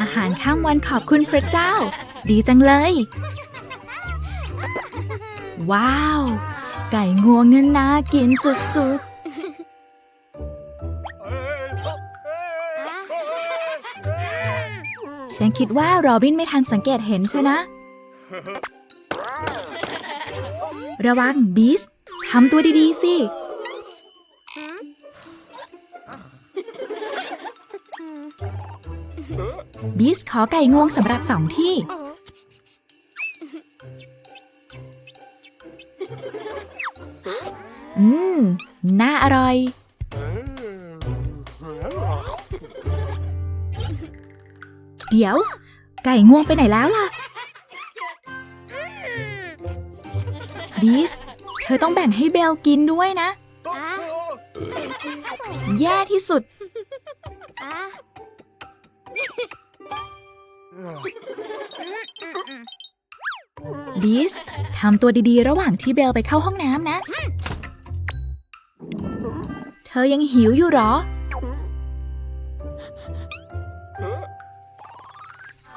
อาหารข้ามวันขอบคุณพระเจ้า ดีจังเลย ว้าว ไก่งวงนั้นน่ากินสุดๆ ฉันคิดว่าโรบินไม่ทันสังเกตเห็นใช่นะ ระวังบีสทำตัวดี ๆ สิ บีสขอไก่งวงสำหรับสองที่ อืม น่าอร่อย เดี๋ยว ไก่งวงไปไหนแล้วล่ะ บีส เธอต้องแบ่งให้เบลกินด้วยนะ แย่ที่สุด บีสทำตัวดีๆ ระหว่างที่เบลไปเข้าห้องน้ำนะ เธอยังหิวอยู่หรอ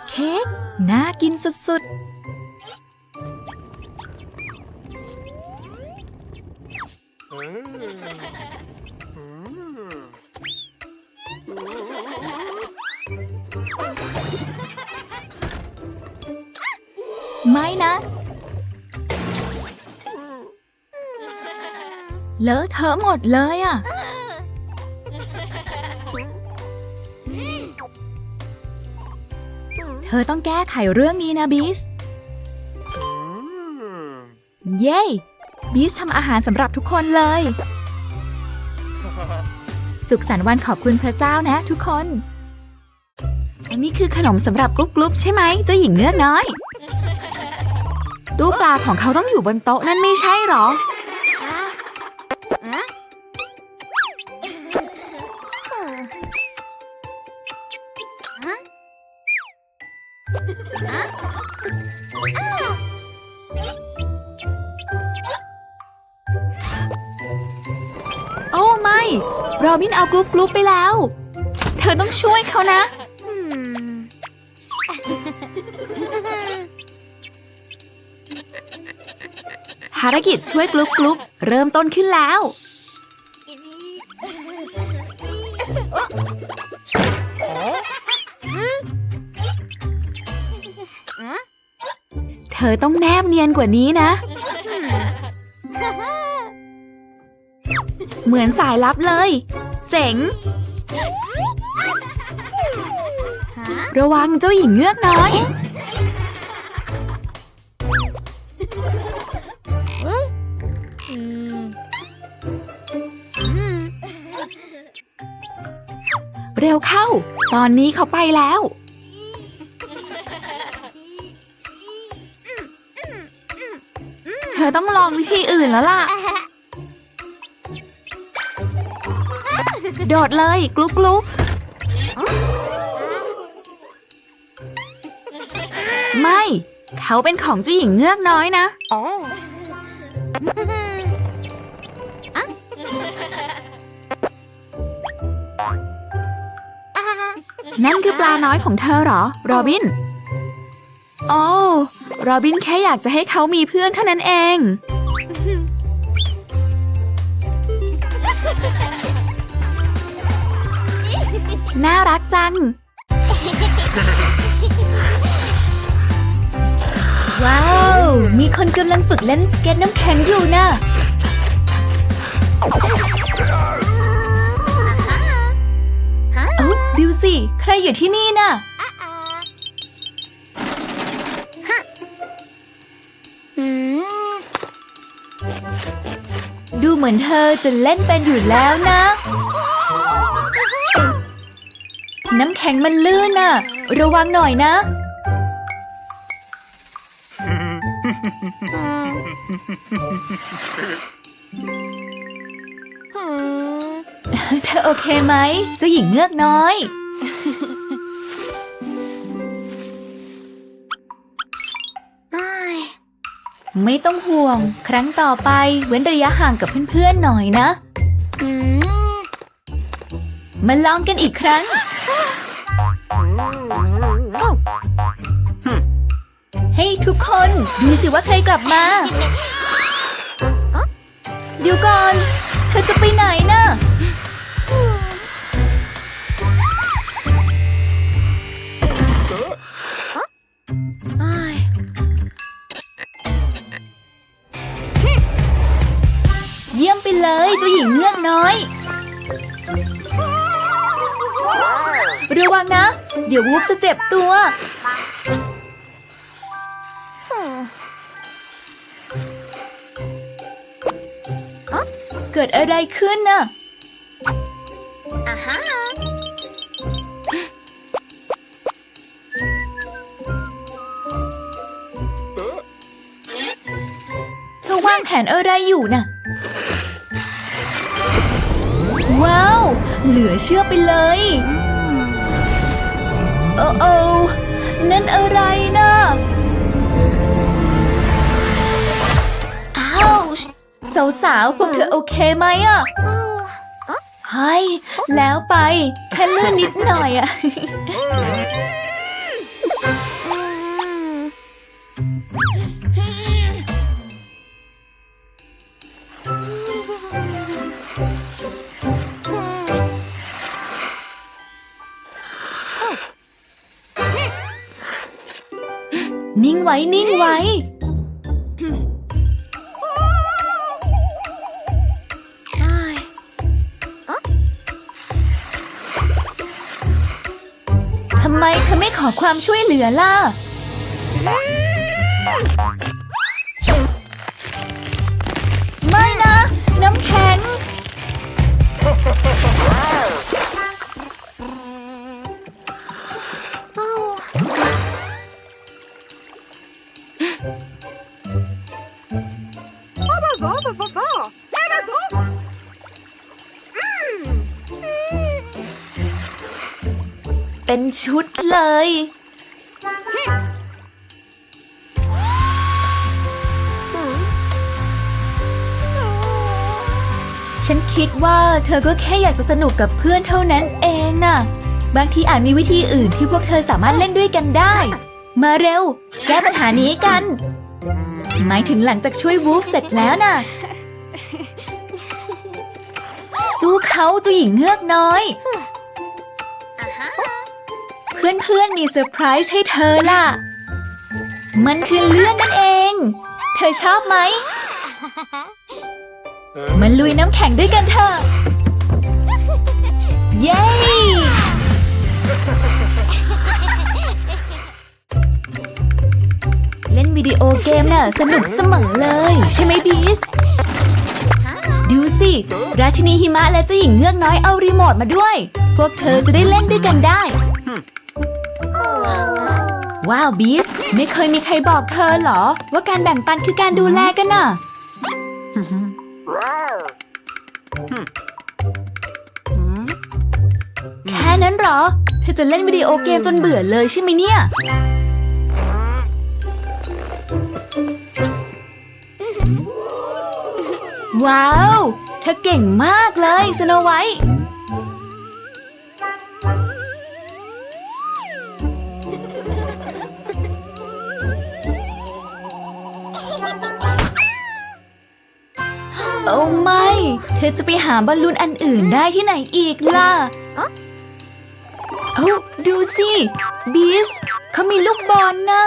เค้กน่ากินสุดๆ ไม่นะ เลอะเทอะหมดเลยอะเธอต้องแก้ไขเรื่องนี้นะบีส เย้ บีสทำอาหารสำหรับทุกคนเลย สุขสันต์วันขอบคุณพระเจ้านะทุกคน อันนี้คือขนมสำหรับกรุ๊ปกรุ๊ปใช่ไหมเจ้าหญิงเงือกน้อย ตู้ปลาของเขาต้องอยู่บนโต๊ะนั่นไม่ใช่หรอ โอ้ไม่ โรบินเอากรุ๊ปกรุ๊ปไปแล้ว เธอต้องช่วยเขานะารกิจช่วยกรุ๊ปกรุ๊ปเริ่มต้นขึ้นแล้ว เธอต้องแนบเนียนกว่านี้นะ เหมือนสายลับเลย เจ๋ง ระวังเจ้าหญิงเงือกน้อย เร็วเข้า ตอนนี้เขาไปแล้ว เธอต้องลองวิธีอื่นแล้วล่ะ โดดเลย กลุกกลุกไม่ เขาเป็นของเจ้าหญิงเงือกน้อยนะ นั่นคือปลาน้อยของเธอเหรอ โรบิน โอ้ โรบินแค่อยากจะให้เขามีเพื่อนเท่านั้นเอง น่ารักจัง ว้าว มีคนกำลังฝึกเล่นสเก็ตน้ำแข็งอยู่นะเดูสิ ใครอยู่ที่นี่น่ะ ดูเหมือนเธอจะเล่นเป็นอยู่แล้วนะ น้ำแข็งมันลื่นน่ะ ระวังหน่อยนะ เธอโอเคไหมเจ้าหญิงเงือกน้อย ไม่ต้องห่วง ครั้งต่อไปเว้นระยะห่างกับเพื่อนๆหน่อยนะมาลองกันอีกครั้ง ให้ทุกคนดูสิว่าใครกลับมาเดี๋ยวก่อน เธอจะไปไหนนะ่ะ น้อย ระวังนะ เดี๋ยววูฟจะเจ็บตัว เกิดอะไรขึ้นน่ะเธอวางแผนอะไรอยู่น่ะ ว้าว เหลือเชื่อไปเลย โอ้โอนั่นอะไรนะอ้าวสาวๆพวกเธอโอเคไหมอะเฮ้ยแล้วไปแค่ลื่นนิดหน่อยอะ ว้นิ่งไว้ ทำไมเธอไม่ขอความช่วยเหลือล่ะ ไม่นะ น้ำแข็ง เป็นชุดเลย ฉันคิดว่าเธอก็แค่อยากจะสนุกกับเพื่อนเท่านั้นเองน่ะ บางทีอาจมีวิธีอื่นที่พวกเธอสามารถเล่นด้วยกันได้ มาเร็ว แก้ปัญหานี้กัน หมายถึงหลังจากช่วยวูฟเสร็จแล้วน่ะ สู้เขาเจ้าหญิงเงือกน้อย เพื่อนๆมีเซอร์ไพรส์ให้เธอล่ะ มันคือเลื่อนนั่นเอง เธอชอบไหม มันลุยน้ำแข็งด้วยกันเถอะ เย้ เล่นวิดีโอเกมน่ะสนุกเสมอเลย ใช่ไหมบีส ดูสิ ราชินีหิมะและเจ้าหญิงเงือกน้อยเอารีโมทมาด้วย พวกเธอจะได้เล่นด้วยกันได้ ว้าวบีสไม่เคยมีใครบอกเธอเหรอ ว่าการแบ่งปันคือการดูแลกันน่ะแค่นั้นเหรอ เธอจะเล่นวิดีโอเกมจนเบื่อเลยใช่ไหมเนี่ยว้าว เธอเก่งมากเลยสโนไวท์ ธอจะไปหาบอลลูนอันอื่นได้ที่ไหนอีกล่ะเอ้าดูสิบีสเขามีลูกบอลน่ะ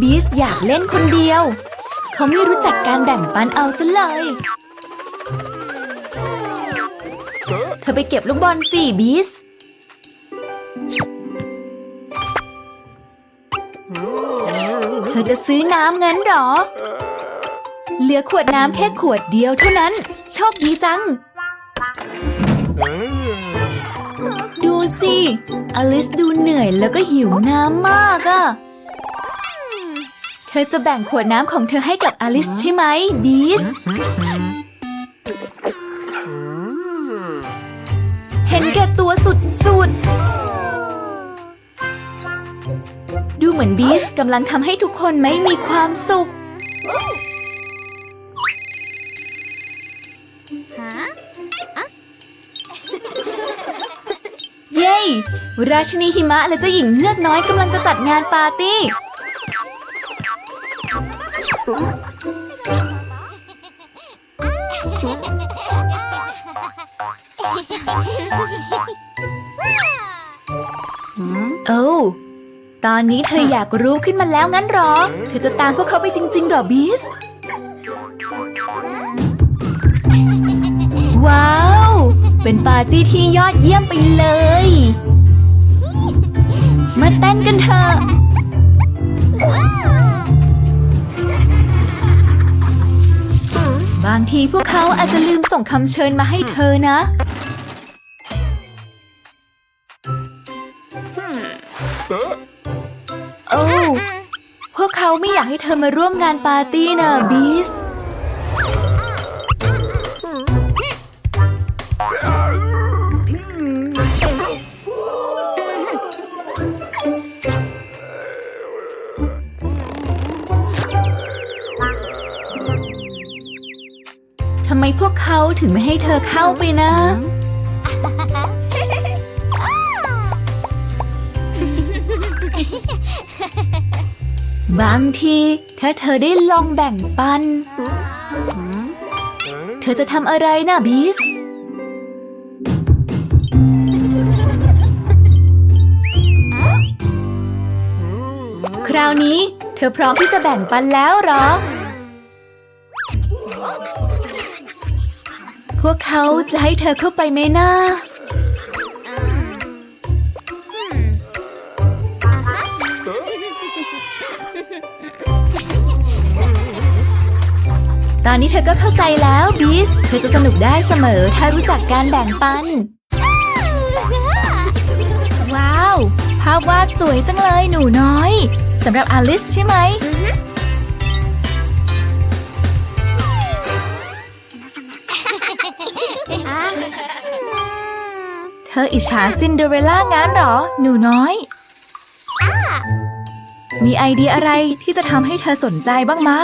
บีสอยากเล่นคนเดียว เขาไม่รู้จักการแบ่งปันเอาซะเลย เธอไปเก็บลูกบอลสิบีส จะซื้อน้ำงั้นหรอ เหลือขวดน้ำแค่ขวดเดียวเท่านั้น โชคดีจัง ดูสิ อลิสดูเหนื่อยแล้วก็หิวน้ำมากอะ เธอจะแบ่งขวดน้ำของเธอให้กับอลิสใช่ไหมบีสเห็นแก่ตัวสุดๆ เหมือนบีสกำลังทำให้ทุกคนไม่มีความสุข เย้ ราชินีหิมะและเจ้าหญิงเลือกน้อยกำลังจะจัดงานปาร์ตี้ อนนี้เธออยากรู้ขึ้นมาแล้วงั้นหรอ เธอจะตามพวกเขาไปจริงๆหรอบีส ว้าว เป็นปาร์ตี้ที่ยอดเยี่ยมไปเลย มาเต้นกันเถอะบางทีพวกเขาอาจจะลืมส่งคำเชิญมาให้เธอนะ เขาไม่อยากให้เธอมาร่วมงานปาร์ตี้นะบีสทำไมพวกเขาถึงไม่ให้เธอเข้าไปนะ บางทีถ้าเธอได้ลองแบ่งปัน เธอจะทำอะไรนะบีส คราวนี้เธอพร้อมที่จะแบ่งปันแล้วเหรอ พวกเขาจะให้เธอเข้าไปไหมนะ ตอนนี้เธอก็เข้าใจแล้วบีสเธอจะสนุกได้เสมอ ถ้ารู้จักการแบ่งปัน ว้าว ภาพวาดสวยจังเลยหนูน้อยสำหรับอลิสใช่ไหม เธออิจฉาซินเดอเรลล่างานเหรอ หนูน้อย มีไอเดียอะไรที่จะทำให้เธอสนใจบ้างมา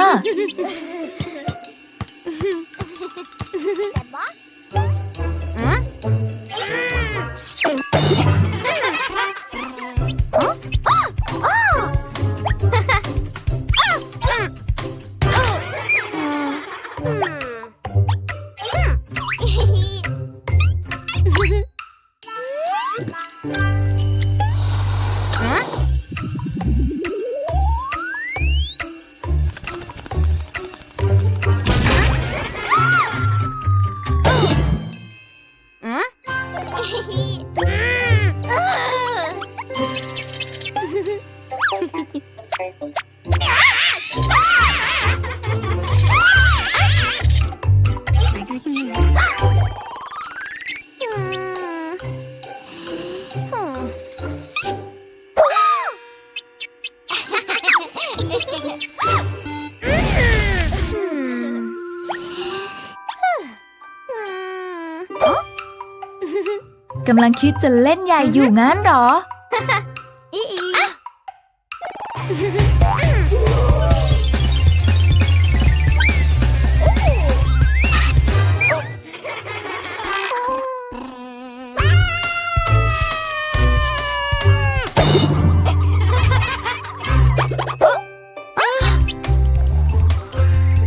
กำลังคิดจะเล่นใหญ่อยู่งั้นเหรอ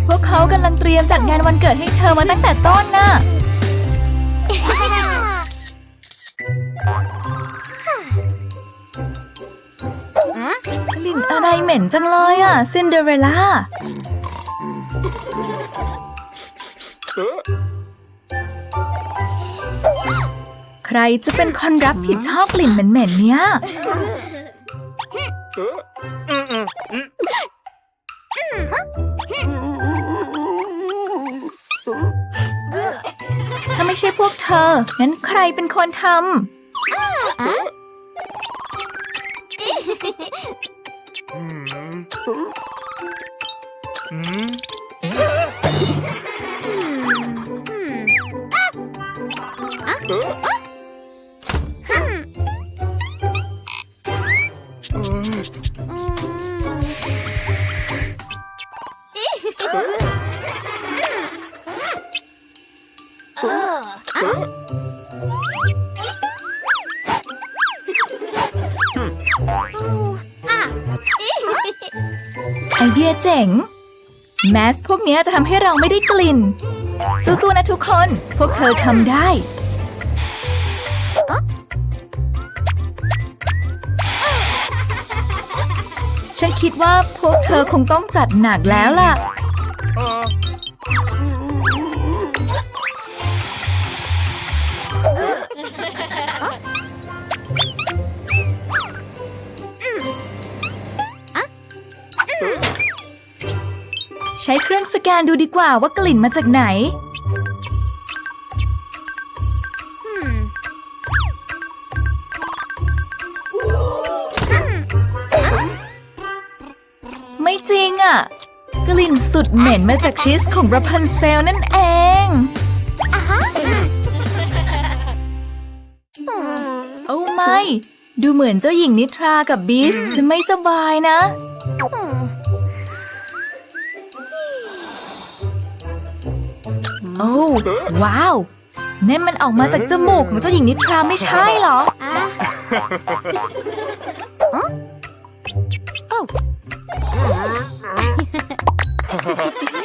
พวกเขากำลังเตรียมจัดงานวันเกิดให้เธอมาตั้งแต่ต้นน่ะ จังเลยอะซินเดอเรลล่า ใครจะเป็นคนรับผิดชอบกลิ่นเหม็นๆเนี้ยถ้าไม่ใช่พวกเธอ งั้นใครเป็นคนทำ เไอเดียเจ๋ง แมสพวกนี้จะทำให้เราไม่ได้กลิ่น สู้ๆนะทุกคน พวกเธอทำได้ ฉันคิดว่าพวกเธอคงต้องจัดหนักแล้วล่ะ ช้เครื่องสแกนดูดีกว่าว่ากลิ่นมาจากไหน ไม่จริงอะ กลิ่นสุดเหม็นมาจากชีสของราพันเซลนั่นเองโอ้ไม่ ดูเหมือนเจ้าหญิงนิทรากับบีสจะไม่สบายนะ โอ้ว้าวนั่นมันออกมาจากจมูกของเจ้าหญิงนิทราไม่ใช่เหรอ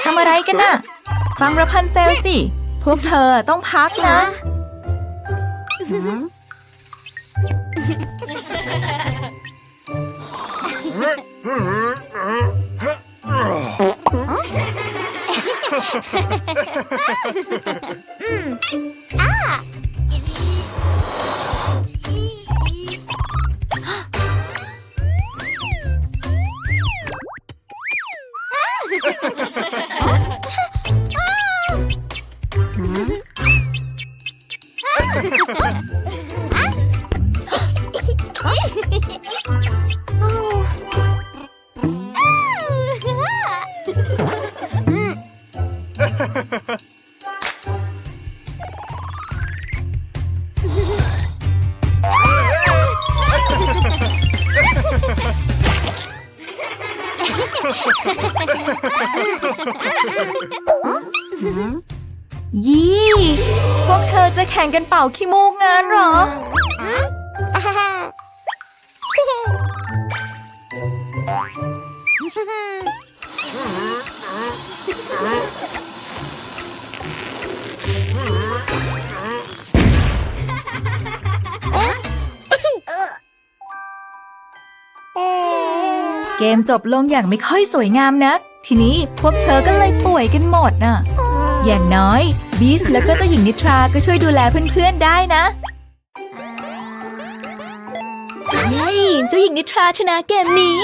ทำอะไรกันน่ะ ฟังระพันเซลสิ พวกเธอต้องพักนะ うん。 ยี่ พวกเธอจะแข่งกันเป่าขี้มูกงานเหรอ มจบลงอย่างไม่ค่อยสวยงามนักทีนี้พวกเธอก็เลยป่วยกันหมดน่ะ อย่างน้อยบีสแล้วก็เจ้าหญิงนิทราก็ช่วยดูแลเพื่อนๆได้นะ นี่เจ้าหญิงนิทราชนะเกมนี้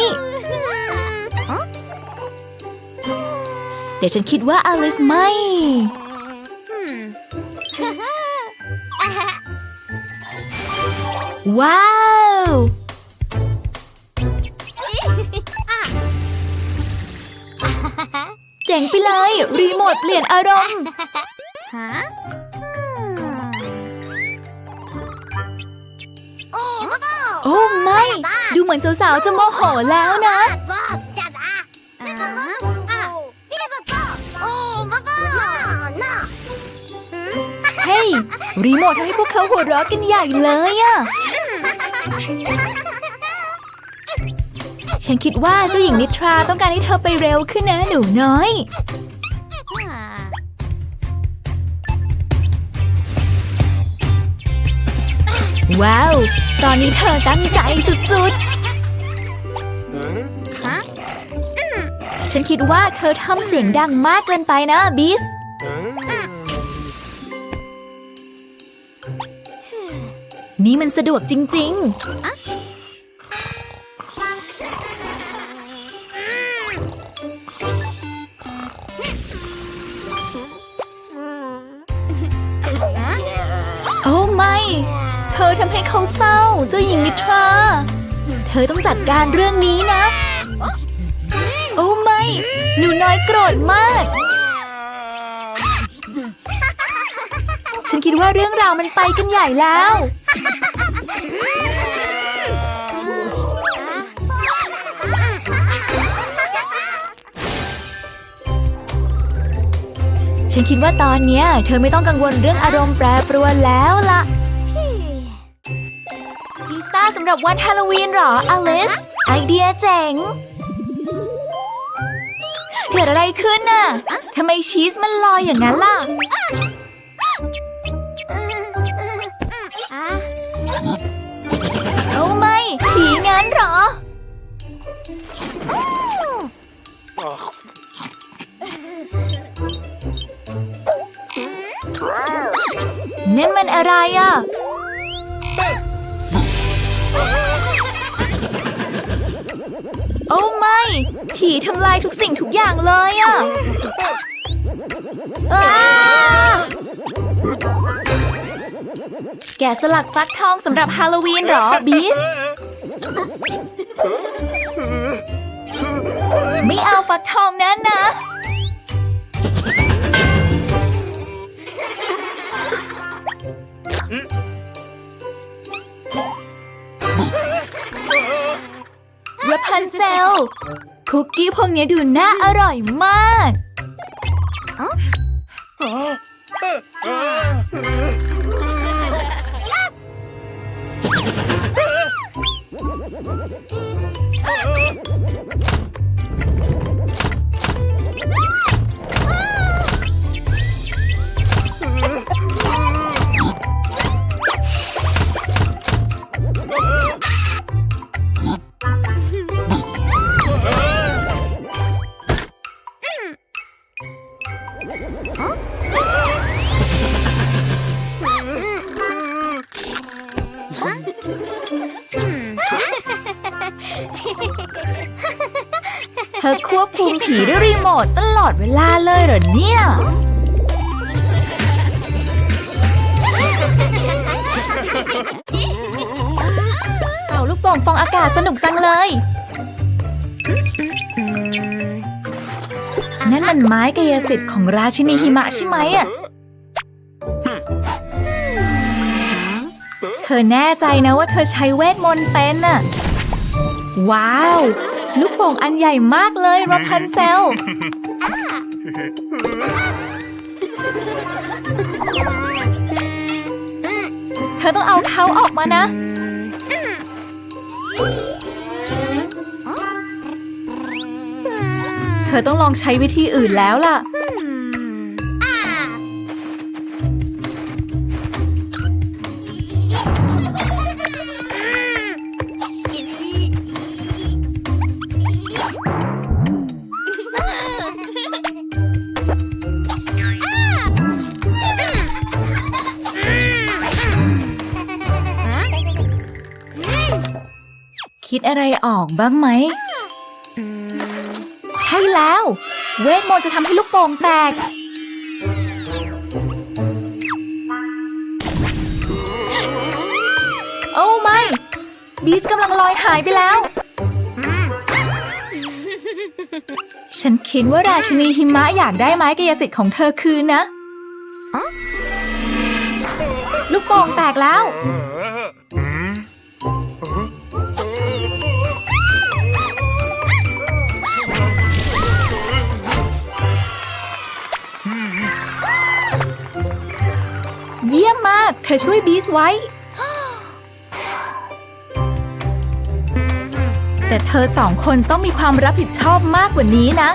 แต่ฉันคิดว่าอลิสไม่ว้าว จ๋งไปเลย รีโมทเปลี่ยนอารมณ์โอ้ไม่ ดูเหมือนสาวๆจะโมโหแล้วนะเฮ้ยรีโมททำให้พวกเขาหัวเราะกันใหญ่เลยอะ ฉันคิดว่าเจ้าหญิงนิทราต้องการให้เธอไปเร็วขึ้นนะหนูน้อย ว้าว ตอนนี้เธอตั้งใจสุดๆฉันคิดว่าเธอทำเสียงดังมากเกินไปนะบิสนี่มันสะดวกจริง ๆ อทำให้เขาเศร้า เจ้าหญิงนิทรา เธอต้องจัดการเรื่องนี้นะ โอ้ไม่ หนูน้อยโกรธมาก ฉันคิดว่าเรื่องราวมันไปกันใหญ่แล้ว ฉันคิดว่าตอนนี้เธอไม่ต้องกังวลเรื่องอารมณ์แปรปรวนแล้วล่ะพิซซ่า สำหรับวันฮาโลวีนเหรอ อลิส ไอเดียเจ๋ง เกิดอะไรขึ้นน่ะทำไมชีสมันลอยอย่างนั้นล่ะ อย่างเลยอะแกสลักฟักทองสำหรับฮาโลวีนเหรอ บีส ไม่เอาฟักทองนั้นนะรพันเซล คุกกี้พวกนี้ดูน่าอร่อยมาก เธอควบคุมผีด้วยรีโมทตลอดเวลาเลยเหรอเนี่ย เป่าลูกโป่งฟองอากาศสนุกจังเลย นั่นมันไม้กายสิทธิ์ของราชินีหิมะใช่ไหมอะเธอแน่ใจนะว่าเธอใช้เวทมนต์เป็นน่ะว้าว ลูกโป่งอันใหญ่มากเลยรพันเซล เธอต้องเอาเขาออกมานะ เธอต้องลองใช้วิธีอื่นแล้วล่ะ อะไรออกบ้างไหม ใช่แล้ว เวทมนต์จะทำให้ลูกโป่งแตก โอ้ไม่ บีสกำลังลอยหายไปแล้ว ฉันคิดว่าราชินีหิมะอยากได้ไม้กายสิทธิ์ของเธอคืนนะ ลูกโป่งแตกแล้วเยี่ ยมมาก เธอช่วยบีสไว้ แต่เธอสองคนต้องมีความรับผิดชอบมากกว่านี้นะ